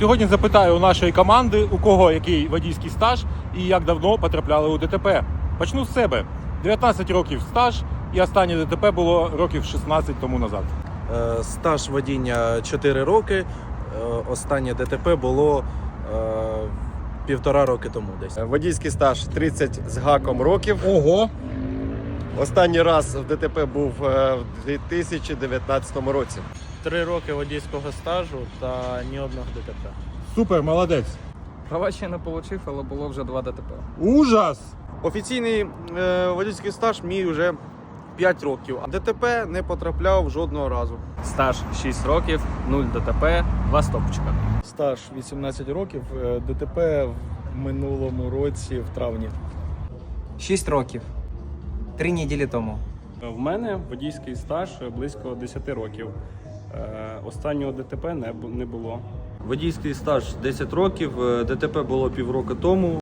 Сьогодні запитаю у нашої команди, у кого який водійський стаж і як давно потрапляли у ДТП. Почну з себе. 19 років стаж, і останнє ДТП було років 16 тому назад. Е, Стаж водіння 4 роки. Е, Останнє ДТП було е, півтора роки тому десь. Водійський стаж 30 з гаком років. Ого! Останній раз в ДТП був е, в 2019 році. Три роки водійського стажу та ні одного ДТП. Супер, молодець! Права ще не отримав, але було вже два ДТП. Ужас! Офіційний е, водійський стаж мій вже 5 років, а ДТП не потрапляв жодного разу. Стаж 6 років, 0 ДТП, 2 стопчика. Стаж 18 років, е, ДТП в минулому році в травні. 6 років. Три неділі тому. В мене водійський стаж близько 10 років. Е, Останнього ДТП не було. Водійський стаж 10 років, е, ДТП було півроку тому.